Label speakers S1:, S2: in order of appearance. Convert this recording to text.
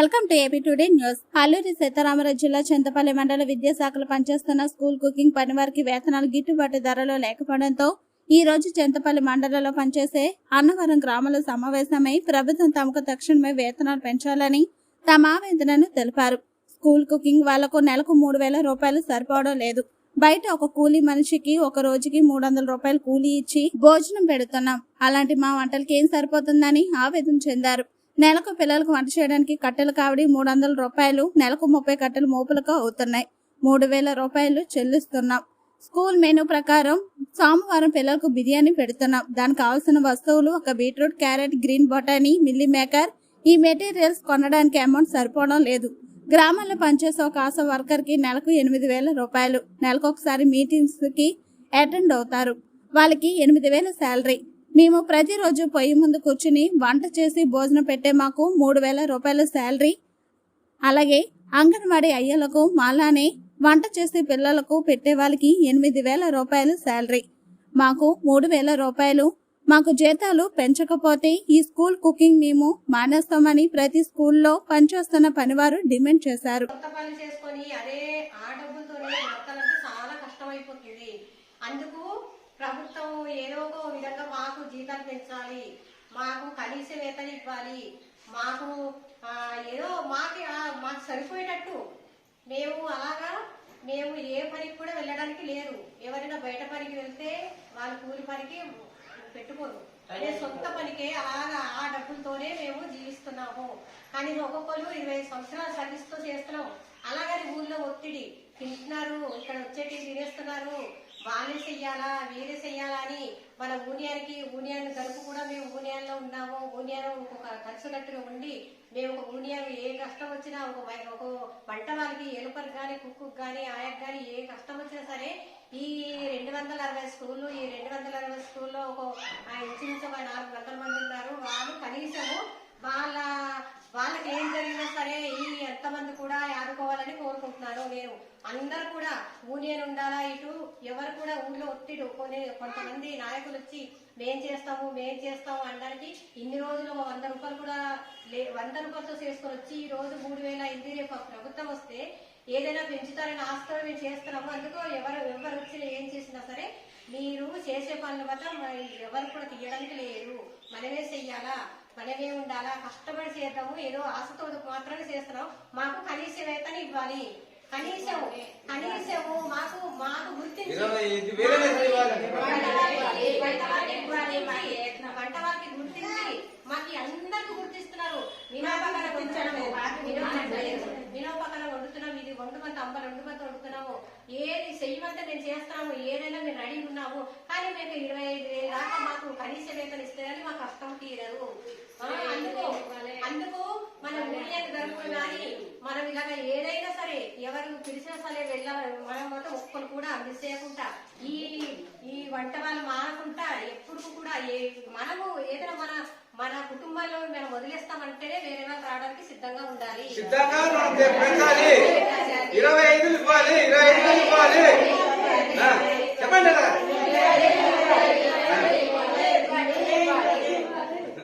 S1: Welcome to AP today news. Alluri Sitaramaraju జిల్లా చింతపల్లి మండల విద్యాశాఖలు పనిచేస్తున్న స్కూల్ కుకింగ్ పని వారికి వేతనాలు గిట్టుబాటు ధరలో లేకపోవడంతో ఈ రోజు చింతపల్లి మండలంలో పనిచేసే అన్నవరం గ్రామంలో సమావేశమై ప్రభుత్వం తమకు తక్షణమే వేతనాలు పెంచాలని తమ ఆవేదనను తెలిపారు. స్కూల్ కుకింగ్ వాళ్ళకు నెలకు మూడు వేల రూపాయలు సరిపోవడం లేదు. బయట ఒక కూలీ మనిషికి ఒక రోజుకి మూడు వందల రూపాయలు కూలీ ఇచ్చి భోజనం పెడుతున్నాం. అలాంటి మా వంటలకి ఏం సరిపోతుందని ఆవేదన చెందారు. నెలకు పిల్లలకు వంట చేయడానికి కట్టెలు కావడి మూడు వందల రూపాయలు నెలకు ముప్పై కట్టెలు మోపులకు అవుతున్నాయి. మూడు వేల రూపాయలు చెల్లిస్తున్నాం. స్కూల్ మెనూ ప్రకారం సోమవారం పిల్లలకు బిర్యానీ పెడుతున్నాం. దానికి కావాల్సిన వస్తువులు ఒక బీట్రూట్ క్యారెట్ గ్రీన్ బొటానీ మిల్లీ మేకర్. ఈ మెటీరియల్స్ కొనడానికి అమౌంట్ సరిపోవడం లేదు. గ్రామాల్లో పనిచేసే ఒక ఆశ వర్కర్కి నెలకు ఎనిమిది వేల రూపాయలు. నెలకు ఒకసారి అటెండ్ అవుతారు. వాళ్ళకి ఎనిమిది వేల శాలరీ. మేము ప్రతిరోజు పొయ్యి ముందు కూర్చుని వంట చేసి భోజనం పెట్టే మాకు మూడు వేల రూపాయల శాలరీ. అలాగే అంగన్వాడీ అయ్యలకు మాలానే వంట చేసి పిల్లలకు పెట్టే వాళ్ళకి ఎనిమిది వేల రూపాయలు శాలరీ. మాకు మూడు వేల రూపాయలు. మాకు జీతాలు పెంచకపోతే ఈ స్కూల్ కుకింగ్ మేము మానేస్తామని ప్రతి స్కూల్లో పనిచేస్తున్న పనివారు డిమాండ్ చేశారు.
S2: అందుకు ప్రభుత్వం ఏదో ఒక విధంగా మాకు జీతాలు పెంచాలి మాకు కనీస వేతనం ఇవ్వాలి మాకు ఏదో మాకు మాకు సరిపోయేటట్టు. మేము అలాగా మేము ఏ పనికి కూడా వెళ్ళడానికి లేరు. ఎవరైనా బయట పనికి వెళ్తే వాళ్ళు కూలి పనికి పెట్టుకోరు. అదే సొంత పనికే అలాగా ఆ డబ్బులతోనే మేము జీవిస్తున్నాము. కానీ ఒక్కొక్కరు ఇరవై సంవత్సరాలు సర్వీస్తో చేస్తారు. ఒత్తిడి. తింటున్నారు ఇక్కడ వచ్చేటి తినేస్తున్నారు. వాళ్ళే చెయ్యాలా వీరే చెయ్యాలా అని మన యూనియన్కి యూనియన్ తరపు కూడా మేము యూనియన్లో ఉన్నాము. యూనియన్ ఒక కలిసినట్టుగా ఉండి మేము ఒక యూనియన్ ఏ కష్టం వచ్చినా ఒక ఒక వంట వాళ్ళకి ఎలుపరికి కానీ కుక్కు కానీ ఆయకు కానీ ఏ కష్టం వచ్చినా సరే ఈ రెండు వందల అరవై స్కూళ్ళు ఈ రెండు వందల అరవై స్కూల్లో ఒక ఆ ఇంచుమించు ఒక నాలుగు వందల మంది ఉన్నారు వాళ్ళు కనీసము వాళ్ళ వాళ్ళకి ఏం జరిగినా సరే ఈ ఎంతమంది కూడా ఆదుకోవాలని కోరుకుంటున్నాను నేను అందరు కూడా యూనియన్ ఉండాలా ఇటు? ఎవరు కూడా ఊళ్ళో ఒత్తిడి కొన్ని కొంతమంది నాయకులు వచ్చి మేం చేస్తాము మేం చేస్తాము అనడానికి ఇన్ని రోజులు వంద రూపాయలు కూడా లే వంద రూపాయలతో చేసుకొని వచ్చి ఈ రోజు మూడు వేల ఎనిమిది రేపు ప్రభుత్వం వస్తే ఏదైనా పెంచుతారని ఆస్తో మేము చేస్తున్నాము. అందుకో ఎవరు ఎవరు వచ్చినా ఏం చేసినా సరే మీరు చేసే పనుల వల్ల మరి ఎవరు కూడా తీయడానికి లేదు మనమే చెయ్యాలా? మనమే ఉండాలా? కష్టపడి చేద్దాము. ఏదో ఆశతో మాత్రమే చేస్తున్నాం మాకు కనీస వేతన ఇవ్వాలి. కనీసం కనీసము మాకు మాకు గుర్తించి. వంట గుర్తించి మాకు అందరికి గుర్తిస్తున్నారు. వినోపకన గుర్తించడము. వినోపకన వండుతున్నాం ఇది వండుమంత అంబ రెండు మంది వండుతున్నాము. ఏది చెయ్యమంటే నేను చేస్తాము ఏదైనా మేము రెడీ ఉన్నాము. కానీ మేము ఇరవై ఐదు వేలు దాకా మాకు కనీస వేతనం ఇస్తేనే మాకు కష్టం తీరదు. అందుకు యూనియన్ కానీ మనం ఇలాగ ఏదైనా సరే ఎవరు పిలిచినా సరే వెళ్ళ మనం మాత్రం ఒక్కరు కూడా మిస్ చేయకుండా ఈ ఈ వంట వాళ్ళు మానకుండా ఎప్పుడు కూడా ఏ మనము ఏదైనా మన మన కుటుంబాల్లో మనం వదిలేస్తామంటేనే వేరే వాళ్ళు రావడానికి సిద్ధంగా ఉండాలి.
S3: సిద్ధంగా ఇరవై ఐదులు ఇవ్వాలి. ఇరవై ఐదులు ఇవ్వాలి.